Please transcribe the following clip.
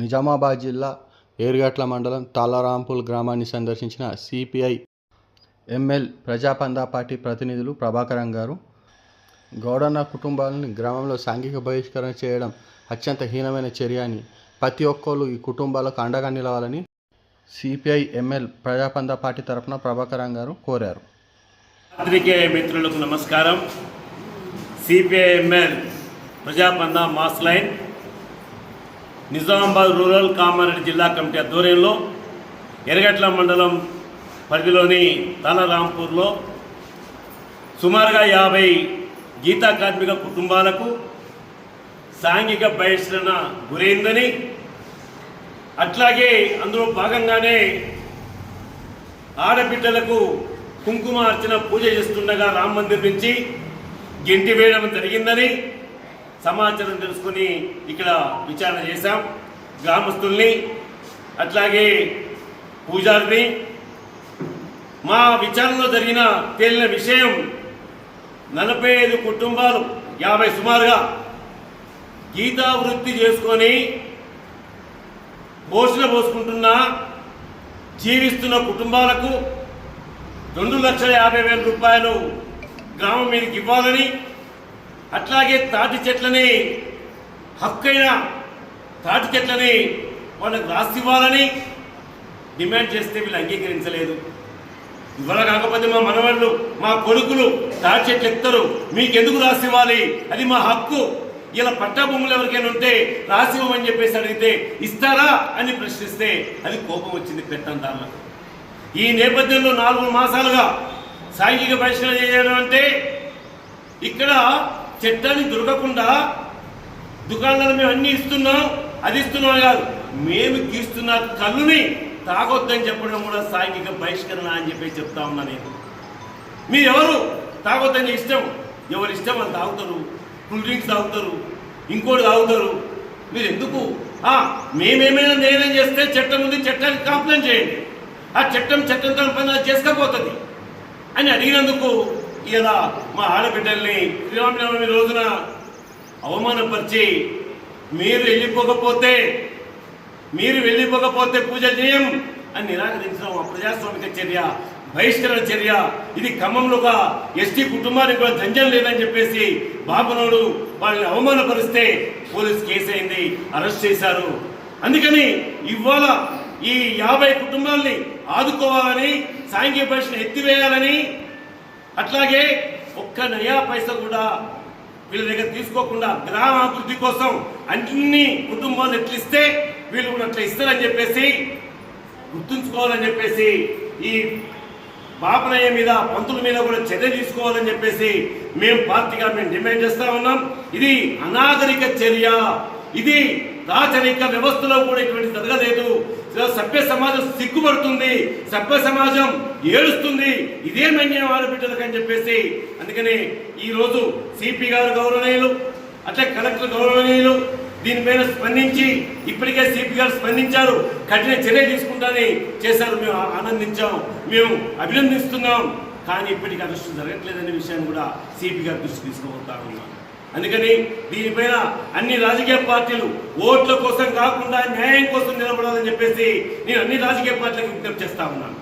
నిజామాబాద్ జిల్లా ఏరుగట్ల మండలం తాలారాంపూల్ గ్రామాన్ని సందర్శించిన సిపిఐ ఎంఎల్ ప్రజాపందా పార్టీ ప్రతినిధులు ప్రభాకరం గారు గౌడన్న కుటుంబాలను గ్రామంలో సాంఘిక బహిష్కరణ చేయడం అత్యంత హీనమైన చర్య అని ప్రతి ఒక్కరు ఈ కుటుంబాలకు అండగా నిలవాలని సిపిఐ ఎంఎల్ ప్రజాపందా పార్టీ తరఫున ప్రభాకరం గారు కోరారు. పత్రికేయ మిత్రులకు నమస్కారం. CPIML Prajapantha mass line Nizamabad rural Kamareddy జిల్లా కమిటీ ఆధ్వర్యంలో ఎరగట్ల మండలం పరిధిలోని తాలారాంపూర్లో సుమారుగా యాభై గీతా కార్మిక కుటుంబాలకు సాంఘిక బహిష్కరణ గురైందని అట్లాగే అందులో భాగంగానే ఆడబిడ్డలకు కుంకుమ అర్చన పూజ చేస్తుండగా రామ మందిర్ నుంచి గెంటి వేయడం జరిగిందని సమాచారం తెలుసుకుని ఇక్కడ విచారణ చేశాం. గ్రామస్తుల్ని అట్లాగే పూజారిని. మా విచారణలో జరిగిన తేలిన విషయం నలభై ఐదు కుటుంబాలు యాభై సుమారుగా గీతా వృత్తి చేసుకొని పోషణ పోసుకుంటున్న జీవిస్తున్న కుటుంబాలకు రెండు లక్షల యాభై వేల రూపాయలు గ్రామం మీదకి ఇవ్వాలని అట్లాగే తాటి చెట్లని హక్కైన తాటి చెట్లని వాళ్ళకు రాసి ఇవ్వాలని డిమాండ్ చేస్తే వీళ్ళు అంగీకరించలేదు. ఇవాళ కాకపోతే మా మనవాళ్ళు మా కొడుకులు తాటి చెట్లు ఎత్తారు. మీకెందుకు రాసి ఇవ్వాలి? అది మా హక్కు. ఇలా పట్టా భూములు ఎవరికైనా ఉంటే రాసి ఇవ్వమని చెప్పేసి అడిగితే ఇస్తారా అని ప్రశ్నిస్తే అది కోపం వచ్చింది పెట్టందారులకు ఈ నేపథ్యంలో నాలుగు మాసాలుగా సాంఘిక పరిశీలన చేయడం అంటే ఇక్కడ చట్టాన్ని దొరకకుండా దుకాణాలు మేము అన్ని ఇస్తున్నాం అది ఇస్తున్నాం కాదు. మేము గీస్తున్న కళ్ళుని తాగొద్దని చెప్పడం కూడా సాంఘిక బహిష్కరణ అని చెప్పి చెప్తా ఉన్నా నేను. మీరు తాగొద్దని ఇష్టం. ఎవరి ఇష్టం వాళ్ళు తాగుతారు. కూల్ డ్రింక్స్ తాగుతారు. ఇంకోటి తాగుతారు. మీరు ఎందుకు మేమేమైనా నేరం చేస్తే చట్టం ఉంది చట్టానికి కంప్లైంట్ చేయండి. ఆ చట్టం చట్టంతో పని అది చేసుకపోతుంది అని అడిగినందుకు ఇలా మా ఆడబిడ్డల్ని శ్రీరామనవమి రోజున అవమానపరిచి మీరు వెళ్ళిపోకపోతే మీరు వెళ్ళిపోకపోతే పూజ చేయం అని నిరాకరించడం ప్రజాస్వామిక చర్య బహిష్కరణ చర్య ఇది ఖమ్మంలోగా ఎస్టీ కుటుంబానికి కూడా జంజం లేదని చెప్పేసి బాబునోడు వాళ్ళని అవమానపరిస్తే పోలీస్ కేసు అయింది అరెస్ట్ చేశారు. అందుకని ఇవాళ ఈ యాభై కుటుంబాల్ని ఆదుకోవాలని సాంఘిక పరిశ్రమ ఎత్తివేయాలని అట్లాగే ఒక్క నయా పైసా కూడా వీళ్ళ దగ్గర తీసుకోకుండా గ్రామ అభివృద్ధి కోసం అన్ని కుటుంబాలు ఎట్లా ఇస్తే వీళ్ళు కూడా అట్లా ఇస్తారని చెప్పేసి గుర్తుంచుకోవాలని చెప్పేసి ఈ బాపనయ్య మీద పంతుల మీద కూడా చర్య తీసుకోవాలని చెప్పేసి మేము పార్టీగా మేము డిమాండ్ చేస్తా ఉన్నాం. ఇది అనాగరిక చర్య. ఇది రాచరిక వ్యవస్థలో కూడా ఇటువంటి జరగలేదు. సభ్య సమాజం సిగ్గుపడుతుంది సభ్య సమాజం ఏడుస్తుంది. ఇదే మన్యం ఆడబిడ్డలకు అని చెప్పేసి అందుకని ఈ రోజు సిపి గారు గౌరవనీయులు అట్లే కలెక్టర్ గౌరవనీయులు దీనిపైన స్పందించి ఇప్పటికే సిపి గారు స్పందించారు. కఠిన చర్య తీసుకుంటానని చేశారు. మేము ఆనందించాం. మేము అభినందిస్తున్నాం. కానీ ఇప్పటికీ అదృష్టం జరగట్లేదనే విషయాన్ని కూడా సిపి గారు దృష్టి తీసుకుపోతా ఉన్నాం అందుకని దీనిపైన అన్ని రాజకీయ పార్టీలు ఓట్ల కోసం కాకుండా న్యాయం కోసం నిలబడాలని చెప్పేసి నేను అన్ని రాజకీయ పార్టీలకు విజ్ఞప్తి చేస్తా ఉన్నాను.